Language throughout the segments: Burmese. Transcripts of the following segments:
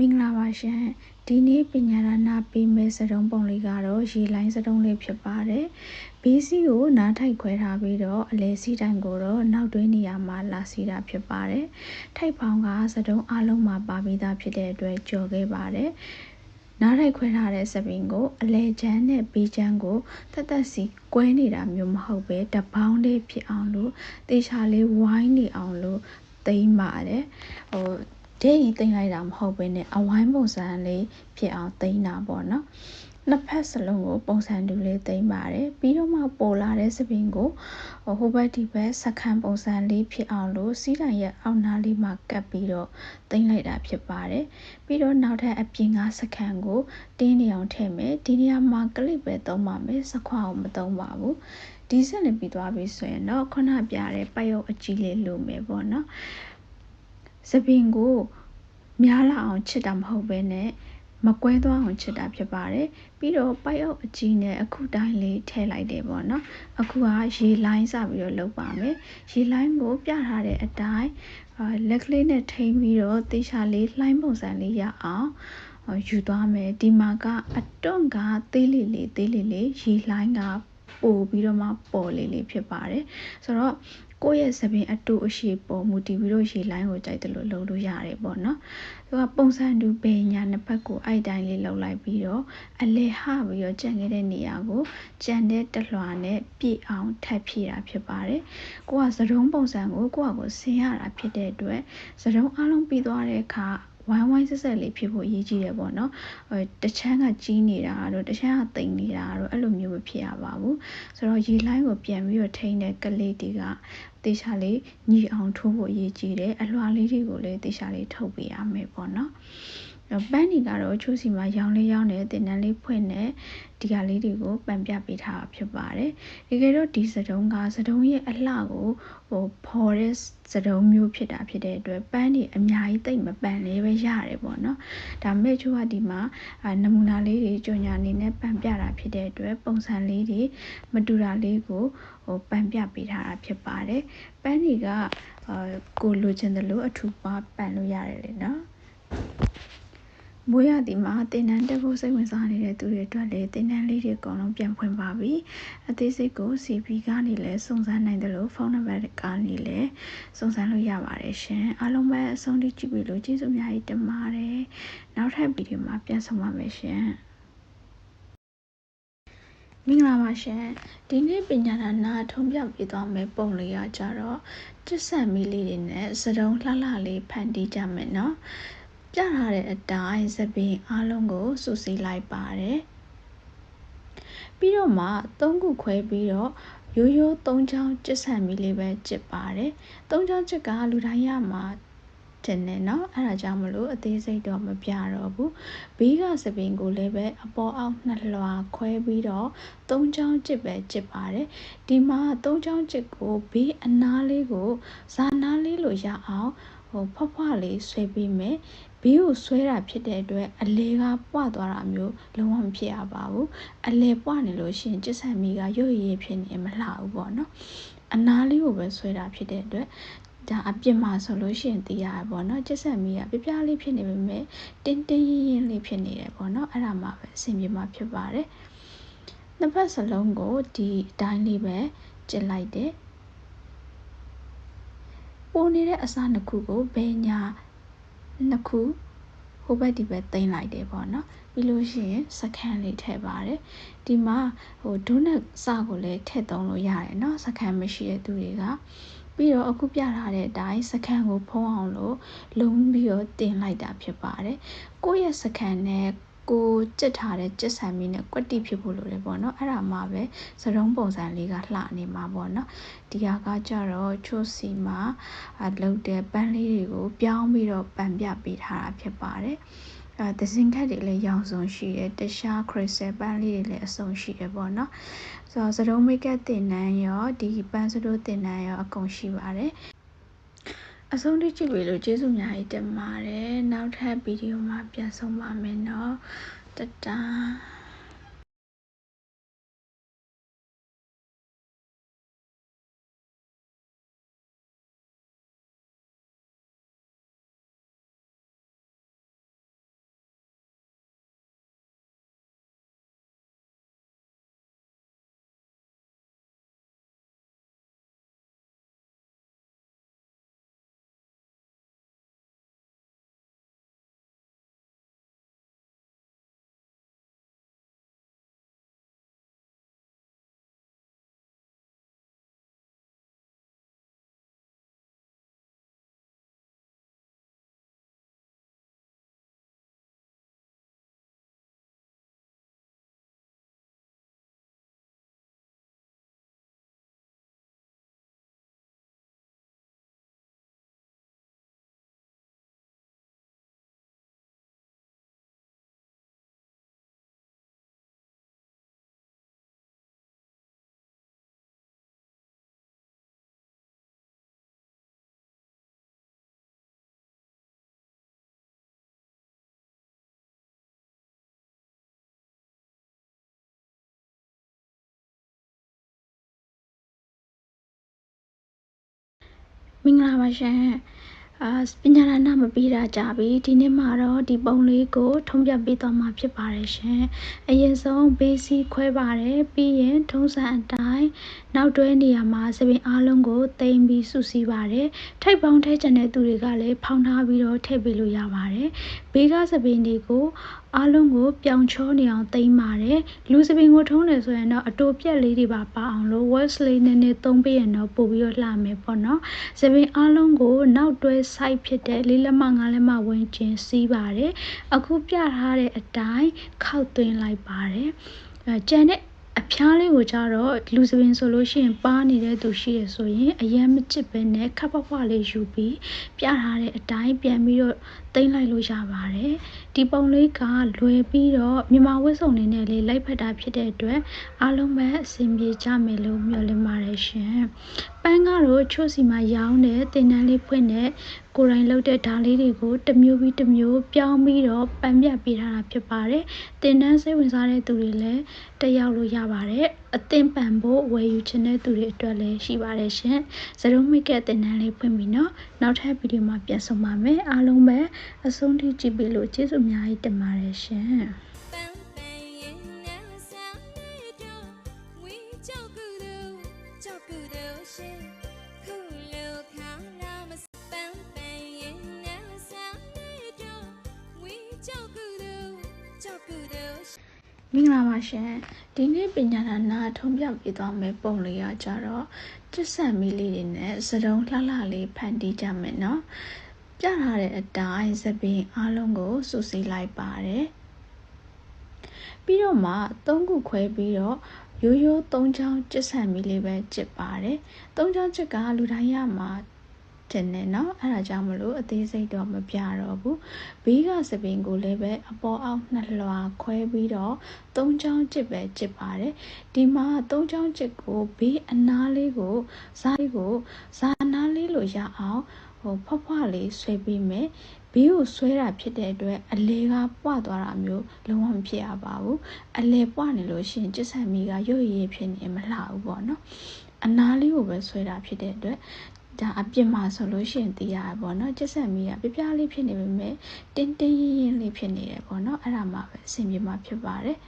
မင်္ဂလာပါရှင်ဒီနေ့ပညာရဏပေးမဲ့စတုံးပုံလေးကတော့ရေလိုင်းစတုံးလေးဖြစ်ပါတယ်ဘေးစီးကိုနားထိုက်ခွဲထားပြီးတော့အလဲစီးတိုင်းကိုတော့နောက်တွင်းနေရာမှာလာစီတာဖြစ်ပါတယ်ထိုက်ပေါင်းကစတုံးအလုံးမှာပါပြီးသားဖြစ်တဲ့အတွက်ကြော်ခဲ့ပါတယ်နားထိုက်ခွဲထားတဲ့စပင်ကိုအလဲချမ်းနဲ့ဘေးချမ်းကိုတက်တက်စီကွဲနေတာမျိုးမဟုတ်ပဲတပေါင်းလေးဖြစ်အောင်လို့တေချာလေးဝိုင်းနေအောင်လို့သိမ်းပါတယ်ဟို ဒိတ်ကြီးသိမ့်လိုက်တာမဟုတ်ဘဲနဲ့အဝိုင်းပုံစံလေးဖြစ်အောင်သိမ့်တာပေါ့နော်နှစ်ဖက်စလုံးကိုပုံစံတူလေးသိမ့်ပါတယ်ပြီးတော့မှပေါ်လာတဲ့စပင်ကိုဟိုဘက်ဒီဘက်စခန်းပုံစံလေးဖြစ်အောင်လို့စီးတိုင်ရဲ့အောက်နားလေးမှာကပ်ပြီးတော့သိမ့်လိုက်တာဖြစ်ပါတယ်ပြီးတော့နောက်ထပ်အပြင်ကစခန်းကိုတင်းနေအောင်ထည့်မယ်ဒီနေရာမှာကလစ်ပဲသုံးပါမယ်စခွာအောင်မသုံးပါဘူးဒီဆက်နေပြီးသွားပြီဆိုရင်တော့ခုနပြတဲ့ပတ်ရုပ်အကြီးလေးလိုမယ်ပေါ့နော် စပင်ကိုများလာအောင်ချစ်တာမဟုတ်ဘဲနဲ့မကွဲသွားအောင်ချစ်တာဖြစ်ပါတယ်ပြီးတော့ပိုက်အုပ်အကြီးနဲ့အခုတိုင်းလေးထည့်လိုက်တယ်ပေါ့နော်အခုကရေလိုင်းစပြီးတော့လုပ်ပါမယ်ရေလိုင်းကိုပြထားတဲ့အတိုင်းလက်ကလေးနဲ့ထိန်းပြီးတော့တေချာလေးလှိုင်းပုံစံလေးရအောင်ယူသွားမယ်ဒီမှာကအတွန့်ကသေးလေးလေးသေးလေးလေးရေလိုင်းကပို့ပြီးတော့မှပေါ်လေးလေးဖြစ်ပါတယ်ဆိုတော့ ကိုယ့်ရဲ့သပင်အတူအရှိပေါ်မူတည်ပြီးတော့ရေလိုင်းကိုကြိုက်တယ်လို့လုပ်လို့ရတယ်ပေါ့နော်သူကပုံစံတူပေညာနှစ်ဖက်ကိုအဲ့တိုင်းလေးလှုပ်လိုက်ပြီးတော့အလဲဟပြီးတော့ကြံခဲ့တဲ့နေရာကိုကြံတဲ့တလွှာနဲ့ပြည့်အောင်ထပ်ဖြည့်တာဖြစ်ပါတယ်ကိုကသရုံးပုံစံကိုကိုကကိုဆင်ရတာဖြစ်တဲ့အတွက်သရုံးအလုံးပြီးသွားတဲ့အခါ ဝိုင်းဝိုင်းဆက်ဆက်လေးဖြစ်ဖို့အရေးကြီးတယ်ပေါ့နော်အဲတချမ်းကကြီးနေတာတို့တချမ်းကတိမ်နေတာတို့အဲ့လိုမျိုးမဖြစ်ရပါဘူးဆိုတော့ရေလိုင်းကိုပြန်ပြီးတော့ထိန်းတဲ့ကလေးတွေကတေချာလေးညီအောင်ထိုးဖို့အရေးကြီးတယ်အလွှာလေးတွေကိုလည်းတေချာလေးထုတ်ပေးရမယ်ပေါ့နော် ပန်းနီကတော့ချိုးစီမှာရောင်လေးရောင်းတဲ့တင်တန်းလေးဖွင့်တဲ့ဒီဟာလေးတွေကိုပန်ပြပေးထားတာဖြစ်ပါတယ်တကယ်တော့ဒီစတုံးကစတုံးရဲ့အလှကိုဟိုဖော်တဲ့စတုံးမျိုးဖြစ်တာဖြစ်တဲ့အတွက်ပန်းဒီအများကြီးတိတ်မပန်လေးပဲရတယ်ပေါ့နော်ဒါမဲ့ချိုးကဒီမှာနမူနာလေးတွေကြညာအနေနဲ့ပန်ပြတာဖြစ်တဲ့အတွက်ပုံစံလေးတွေမတူတာလေးကိုဟိုပန်ပြပေးထားတာဖြစ်ပါတယ်ပန်းဒီကအာကိုလိုချင်တယ်လို့အထူပါပန်လို့ရတယ်လေနော် မိုးရာသီမှာတင်နန်းတက်ဖို့စိတ်ဝင်စားနေတဲ့သူတွေအတွက်လည်းတင်နန်းလေးတွေအကုန်လုံးပြန်ဖွင့်ပါပြီ။အသေးစိတ်ကို CP ကနေလည်းစုံစမ်းနိုင်တယ်လို့ဖုန်းနံပါတ်ကနေလည်းစုံစမ်းလို့ရပါတယ်ရှင်။အားလုံးပဲအဆုံးထိကြည့်ပြီးလို့ကျေးဇူးအများကြီးတင်ပါတယ်။နောက်ထပ်ဗီဒီယိုမှာပြန်ဆုံပါမယ်ရှင်။မင်္ဂလာပါရှင်ဒီနေ့ပညာဒါနာထုံးပြပေးသွားမယ့်ပုံလေးကကြတော့တစ္ဆန်မီလေးတွေနဲ့စတုံးလှလှလေးဖန်တီးကြမယ်နော် ပြထားတဲ့အတိုင်းသပင်အားလုံးကိုစုစည်းလိုက်ပါတယ်ပြီးတော့မှသုံးခုခွဲပြီးတော့ရိုးရိုးသုံးချောင်းကျစ်ဆန်မီလေးပဲကျစ်ပါတယ်သုံးချောင်းကျစ်ကလူတိုင်းရမှာတင်နေเนาะအဲ့ဒါကြောင့်မလို့အသေးစိတ်တော့မပြတော့ဘူးဘေးကစပင်ကိုလည်းပဲအပေါ်အောက်နှစ်လွှာခွဲပြီးတော့သုံးချောင်းကျစ်ပဲကျစ်ပါတယ်ဒီမှာသုံးချောင်းကျစ်ကိုဘေးအနားလေးကိုဇာနားလေးလိုရအောင် ဟိုဖွားဖွားလေးဆွဲပေးမယ်ဘီးကိုဆွဲတာဖြစ်တဲ့အတွက်အလေကပွားသွားတာမျိုးလုံးဝမဖြစ်ရပါဘူးအလေပွားနေလို့ရှိရင်ကျစ်ဆန်မီကရွတ်ရည်ဖြစ်နေမလှဘူးပေါ့နော်အနားလေးကိုပဲဆွဲတာဖြစ်တဲ့အတွက်ဒါအပြစ်မှာဆိုလို့ရှိရင်သိရပါတော့ကျက်ဆက်မီးကပြပြလေးဖြစ်နေပေမဲ့တင်းတင်းရင်းရင်းလေးဖြစ်နေတယ်ပေါ့နော်အဲ့ဒါမှပဲအဆင်ပြေမှာဖြစ်ပါတယ်နှစ်ဖက်စလုံးကိုဒီအတိုင်းလေးပဲကျစ်လိုက်တယ် ပိုနေတဲ့အစားနှစ်ခုကိုဘယ်ညာနှစ်ခုဟိုဘက်ဒီဘက်တင်လိုက်တယ်ပေါ့နော်ပြီးလို့ရှိရင်စကန်လေးထည့်ပါတယ်ဒီမှာဟိုဒုနက်စကိုလည်းထည့်သုံးလို့ရတယ်เนาะစကန်မရှိတဲ့သူတွေကပြီးတော့အခုပြထားတဲ့အတိုင်းစကန်ကိုဖုံးအောင်လို့လုံးပြီးတော့တင်လိုက်တာဖြစ်ပါတယ်ကိုယ့်ရဲ့စကန်နဲ့ ကိုကြက်ထားတဲ့ကြက်ဆန်မီနဲ့ကွက်တိဖြစ်ဖို့လိုတယ်ပေါ့နော်အဲ့ဒါမှပဲစရုံးပုံစံလေးကလှနေမှာပေါ့နော်ဒီဟာကကြတော့ချို့စီမှာလှုပ်တဲ့ပန်းလေးတွေကိုပြောင်းပြီးတော့ပန်ပြပေးထားတာဖြစ်ပါတယ်အဲသစင်ခက်တွေလည်းရောင်စုံရှိတယ်တခြားခရစ်စတယ်ပန်းလေးတွေလည်းအစုံရှိတယ်ပေါ့နော်ဆိုတော့စရုံးမိတ်ကပ်တင်နန်းရောဒီပန်းစတိုးတင်နန်းရောအကုန်ရှိပါတယ် အဆုံးထိကြည့်ပြီလို့ကျေးဇူးများကြီးတင်ပါတယ်နောက်ထပ်ဗီဒီယိုမှာပြန်ဆုံပါမယ်เนาะတတား မင်္ဂလာပါရှင်အာပညာရဏမပြီးတာကြပြီဒီနေ့မှာတော့ဒီပုံလေးကိုထုံးပြပေးသွားမှာဖြစ်ပါတယ်ရှင်အရင်ဆုံး basic ခွဲပါတယ်ပြီးရင်ထုံးစံအတိုင်းနောက်တွဲနေရာမှာစပင်အားလုံးကိုတိမ်ပြီးစုစည်းပါတယ်ထိပ်ပေါင်းထဲကျန်တဲ့သူတွေကလည်းဖောင်းထားပြီးတော့ထည့်ပေးလို့ရပါတယ်ဘေးကစပင်တွေကိုအားလုံးကိုပြောင်ချောနေအောင်တိမ်ပါတယ်လူစပင်ကိုထုံးတယ်ဆိုရင်တော့အတူပြက်လေးတွေပါပါအောင်လို့ words လေးနည်းနည်းသုံးပေးရင်တော့ပို့ပြီးတော့လှမယ်ပေါ့နော်စပင်အားလုံးကိုနောက်တွဲ site ဖြစ်တဲ့လေးလက်မငါးလက်မဝင်ကျင်စီးပါတယ်အခုပြထားတဲ့အတိုင်းခောက်သွင်းလိုက်ပါတယ်အဲကျန်တဲ့အဖျားလေးကိုကြတော့လူစပင်ဆိုလို့ရှိရင်ပါနေတဲ့သူရှိရဆိုရင်အရန်မချစ်ပဲနဲ့ခပ်ဖွားဖွားလေးယူပြီးပြထားတဲ့အတိုင်းပြန်ပြီးတော့တိမ့်လိုက်လို့ရပါတယ်ဒီပုံလေးကလွယ်ပြီးတော့မြန်မာဝတ်စုံတွေနဲ့လေးလိုက်ဖက်တာဖြစ်တဲ့အတွက်အားလုံးပဲအဆင်ပြေကြမယ်လို့မျှော်လင့်ပါတယ်ရှင်ပန်းကတော့ချို့စီမှာရောင်းတဲ့တင်တန်းလေးဖွင့်တဲ့ကိုယ်တိုင်လုပ်တဲ့ဓာလေးတွေကိုတစ်မျိုးပြီးတစ်မျိုးပြောင်းပြီးတော့ပန်းပြပေးထားတာဖြစ်ပါတယ်တင်တန်းစိတ်ဝင်စားတဲ့သူတွေလည်းတက်ရောက်လို့ရပါတယ်အသင်ပန်ဖို့ဝယ်ယူချင်တဲ့သူတွေအတွက်လည်းရှိပါတယ်ရှင်ဇရုံးမိကတင်တန်းလေးဖွင့်ပြီးတော့နောက်ထပ်ဗီဒီယိုမှာပြန်ဆုံပါမယ်အားလုံးပဲအဆုံးထိကြည့်ပေးလို့ကျေးဇူးအများကြီးတင်ပါတယ်ရှင်မင်္ဂလာပါရှင်ဒီနေ့ပညာဒါနာထုံးပြပေးသွားမယ့်ပုံလေးကကြတော့တစ္ဆန်မီလေးတွေနဲ့စတုံးလှလှလေးဖန်တီးကြမယ်နော် ပြထားတဲ့အတိုင်းသပင်အားလုံးကိုစုစည်းလိုက်ပါတယ်ပြီးတော့မှ၃ခုခွဲပြီးတော့ရိုးရိုး၃ချောင်းကျက်ဆက်မီလေးပဲကျစ်ပါတယ်၃ချောင်းကျစ်ကလူတိုင်းရမှာတင်နေเนาะအဲ့ဒါကြောင့်မလို့အသေးစိတ်တော့မပြတော့ဘူးဘေးကစပင်ကိုလည်းပဲအပေါ်အောက်နှစ်လွှာခွဲပြီးတော့သုံးချောင်းကျစ်ပဲကျစ်ပါတယ်ဒီမှာသုံးချောင်းကျစ်ကိုဘေးအနားလေးကိုဇာလေးကိုဇာနားလေးလို့ရအောင် ကိုဖွက်ဖွက်လေးဆွဲပေးမယ်ဘေးကိုဆွဲတာဖြစ်တဲ့အတွက်အလေကပွသွားတာမျိုးလုံးဝမဖြစ်ရပါဘူးအလေပွနေလို့ရှိရင်ကျဆံမီကရွတ်ရည်ဖြစ်နေမလှဘူးပေါ့နော်အနားလေးကိုပဲဆွဲတာဖြစ်တဲ့အတွက်ဒါအပြစ်မှာဆိုလို့ရှိရင်သိရပါတော့ကျက်ဆက်မီးကပြပြလေးဖြစ်နေပေမဲ့တင်းတင်းရင်းရင်းလေးဖြစ်နေတယ်ပေါ့နော်အဲ့ဒါမှပဲအဆင်ပြေမှာဖြစ်ပါတယ်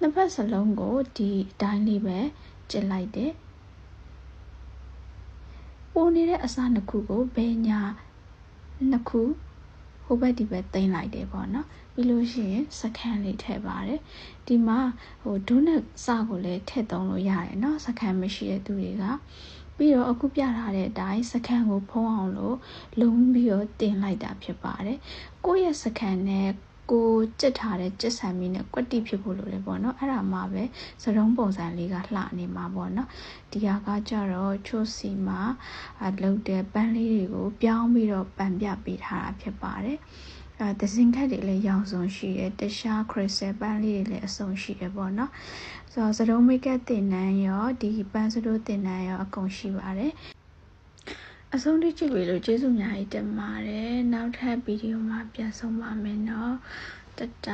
နှစ်ဖက်စလုံးကိုဒီအတိုင်းလေးပဲကျစ်လိုက်တယ် ပိုနေတဲ့အစားနှစ်ခုကိုဘယ်ညာနှစ်ခုဟိုဘက်ဒီဘက်တင်လိုက်တယ်ပေါ့နော်ပြီးလို့ရှိရင်စကန်လေးထည့်ပါတယ်ဒီမှာဟိုဒုနက်စကိုလည်းထည့်သုံးလို့ရတယ်နော်စကန်မရှိတဲ့သူတွေကပြီးတော့အခုပြထားတဲ့အတိုင်းစကန်ကိုဖုံးအောင်လို့လုံးပြီးတော့တင်လိုက်တာဖြစ်ပါတယ်ကိုယ့်ရဲ့စကန်နဲ့ ကိုကြက်ထားတဲ့ကြက်ဆန်မီနဲ့ကွက်တိဖြစ်ဖို့လိုတယ်ပေါ့နော်အဲ့ဒါမှပဲစရုံးပုံစံလေးကလှနေမှာပေါ့နော်ဒီဟာကကြတော့ချိုးစီမှာအလုပ်တဲ့ပန်းလေးတွေကိုပြောင်းပြီးတော့ပန်ပြပေးထားတာဖြစ်ပါတယ်အဲဒဇင်ခက်တွေလည်းရောင်စုံရှိတယ်တခြားခရစ်စတယ်ပန်းလေးတွေလည်းအစုံရှိတယ်ပေါ့နော်ဆိုတော့စရုံးမိတ်ကတင်နန်းရောဒီပန်းစတိုးတင်နန်းရောအကုန်ရှိပါတယ် အဆုံးထိကြည့်ပြီလို့ကျေးဇူးများကြီးတင်ပါတယ်နောက်ထပ်ဗီဒီယိုမှာပြန်ဆုံပါမယ်เนาะတတ